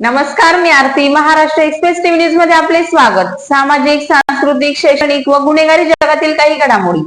नमस्कार मी Aarti. Maharashtra express TV न्यूजमध्ये आपले स्वागत. सामाजिक सांस्कृतिक शैक्षणिक व गुन्हेगारी जगातील काही घडामोडी.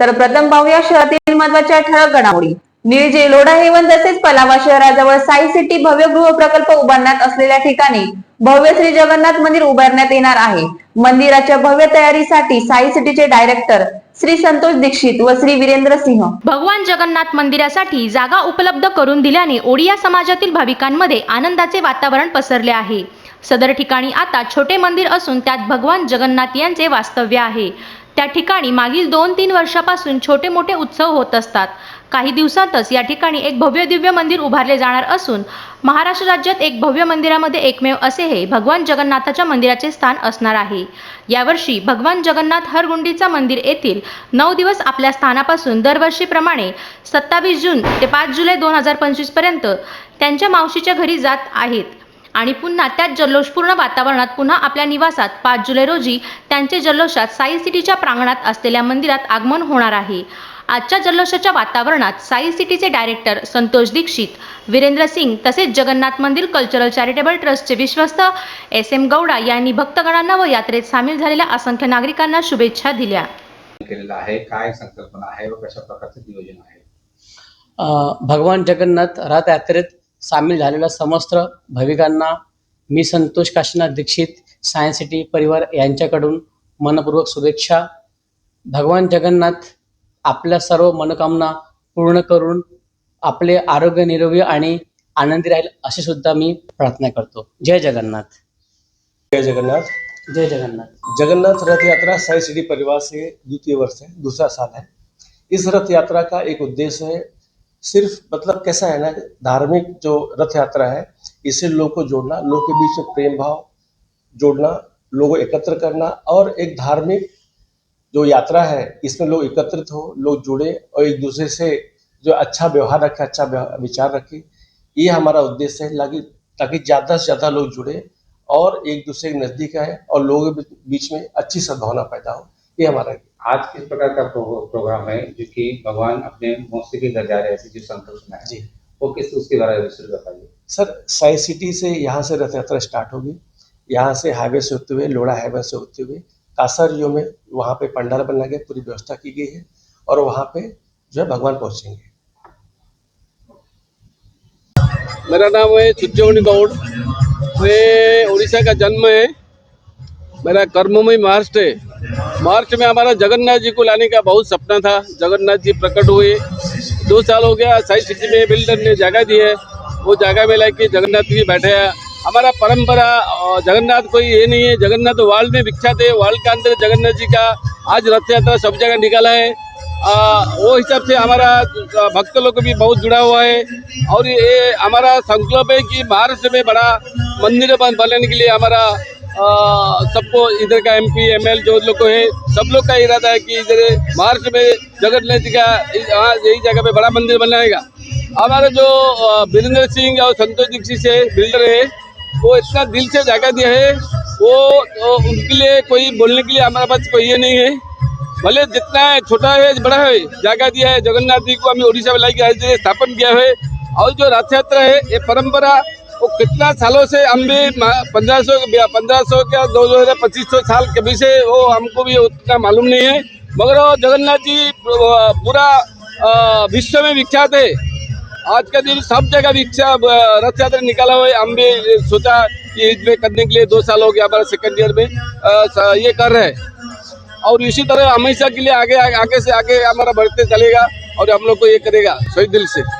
तर प्रथम पाहूया शहरातील महत्त्वाच्या ठळक घडामोडी. निळजे लोढा हेवन तसेच पलावा शहराजवळ साई सिटी भव्य गृह प्रकल्प उभारण्यात असलेल्या ठिकाणी भव्य श्री जगन्नाथ मंदिर उभारण्यात येणार आहे. मंदिराच्या भव्य तयारीसाठी साई सिटीचे डायरेक्टर श्री संतोष दीक्षित व श्री वीरेंद्र सिंह. भगवान जगन्नाथ मंदिरासाठी जागा उपलब्ध करून दिल्याने ओडिया समाजातील भाविकांमध्ये आनंदाचे वातावरण पसरले आहे. सदर ठिकाणी आता छोटे मंदिर असून त्यात भगवान जगन्नाथ यांचे वास्तव्य आहे. त्या ठिकाणी मागील दोन तीन वर्षापासून छोटे मोठे उत्सव होत असतात. काही दिवसातच या ठिकाणी एक भव्य दिव्य मंदिर उभारले जाणार असून महाराष्ट्र राज्यात एक भव्य मंदिरामध्ये एकमेव असे हे भगवान जगन्नाथाच्या मंदिराचे स्थान असणार आहे. यावर्षी भगवान जगन्नाथ हरगुंडीचा मंदिर येथील नऊ दिवस आपल्या स्थानापासून दरवर्षीप्रमाणे सत्तावीस जून ते पाच जुलै दोन हजार पंचवीसपर्यंत त्यांच्या मावशीच्या घरी जात आहेत. आणि पुन्हा त्याच जल्लोषपूर्ण वातावरणात पुन्हा आपल्या निवासात पाच जुलै रोजी त्यांचे जल्लोषात साई सिटीच्या प्रांगणात असलेल्या मंदिरात आगमन होणार आहे. आजच्या जल्लोषाच्या वातावरणात साई सिटीचे डायरेक्टर संतोष दीक्षित वीरेंद्र सिंग तसेच जगन्नाथ मंदिर कल्चरल चॅरिटेबल ट्रस्टचे विश्वस्त एस एम गौडा यांनी भक्तगणांना व यात्रेत सामील झालेल्या असंख्य नागरिकांना शुभेच्छा दिल्या. केलेलं आहे. काय संकल्पना आहे व कशा प्रकारचं नियोजन आहे? भगवान जगन्नाथ रथयात्रेत सामील झालेल्या समस्त भाविकांना मी संतोष काशीनाथ दीक्षित सायन्स सिटी परिवार यांच्याकडून मनपूर्वक शुभेच्छा. भगवान जगन्नाथ आपल्या सर्व मनोकामना पूर्ण करून आपले आरोग्य निरोगी आणि आनंदी राहील अशी सुद्धा मी प्रार्थना करतो. जय जगन्नाथ. जय जगन्नाथ. जय जगन्नाथ. जगन्नाथ रथ यात्रा साई सिटी परिवार से द्वितीय वर्ष है दूसरा साल है। इस रथ यात्रा का एक उद्देश्य है सिर्फ़ मतलब कैसा है ना, धार्मिक जो रथ यात्रा है इससे लोग को जोड़ना, लोग के बीच में प्रेम भाव जोड़ना, लोगों एकत्र करना और एक धार्मिक जो यात्रा है, इसमें लोग एकत्रित हो, लोग जुड़े और एक दूसरे से जो अच्छा व्यवहार रखे अच्छा विचार रखे, ये हमारा उद्देश्य है ताकि ताकि ज़्यादा से ज़्यादा लोग जुड़े और एक दूसरे के नज़दीक आए और लोगों के बीच में अच्छी सद्भावना पैदा हो, ये हमारा आज किस प्रकार का प्रो- प्रोग्राम है जो कि भगवान अपने मौसी के घर जा रहे हैं ऐसी जो संकल्पना है? जी। वो किस उसके बारे में विस्तृत बताइए। सर साई सिटी से यहाँ से रथ यात्रा स्टार्ट होगी। यहाँ से हाईवे से होते हुए लोड़ा हाईवे से होते हुए कासरजो में वहाँ पे पंडाल बना गया पूरी व्यवस्था की गई है और वहाँ पे जो है भगवान पहुँचेंगे। मेरा नाम है चिच्चौनी गौड़। मैं उड़ीसा का जन्म है। मेरा कर्ममय महाराष्ट्र है मार्च में हमारा जगन्नाथ जी को लाने का बहुत सपना था। जगन्नाथ जी प्रकट हुए। दो साल हो गया साई सिटी में बिल्डर ने जगह दी है। वो जगह में लाके जगन्नाथ जी बैठे हैं। हमारा परंपरा जगन्नाथ कोई ये नहीं है। जगन्नाथ वर्ल्ड में विख्यात है। वर्ल्ड के अंदर जगन्नाथ जी का आज रथ यात्रा सब जगह निकाला है। आ, वो हिसाब से हमारा भक्त लोग भी बहुत जुड़ा हुआ है। और ये हमारा संकल्प है कि महाराष्ट्र में बड़ा मंदिर बन- बनाने के लिए हमारा सबको इधर का एमपी एमएल जो लोग है, सब लोग का इरादा है कि इधर महाराष्ट्र में जगन्नाथ जी का यहाँ जगह पे बड़ा मंदिर बनाएगा। हमारा जो वीरेंद्र सिंह और संतोष दीक्षित से बिल्डर है, वो इतना दिल से जगह दिया है, वो तो उनके लिए कोई बोलने के लिए हमारे पास कोई ये नहीं है। भले जितना है, छोटा है, बड़ा है जगह दिया है, जगन्नाथ जी को हमें उड़ीसा में ये स्थापन किया है। और जो रथ यात्रा है, ये परंपरा वो कितना सालों से हम भी पंद्रह सौ पंद्रह सौ क्या दो दो हज़ार पच्चीस सौ साल कभी से वो हमको भी उतना मालूम नहीं है। मगर वो जगन्नाथ जी पूरा विश्व में विख्यात है। आज का दिन सब जगह विख्या रथ यात्रा निकाला हुआ है। हम भी सोचा कि इसमें करने के लिए दो साल हो गया, हमारा सेकंड ईयर में। स- ये कर रहे हैं। और इसी तरह हमेशा के लिए आगे आगे से आगे हमारा बढ़ते चलेगा और हम लोग को ये करेगा, सही दिल से।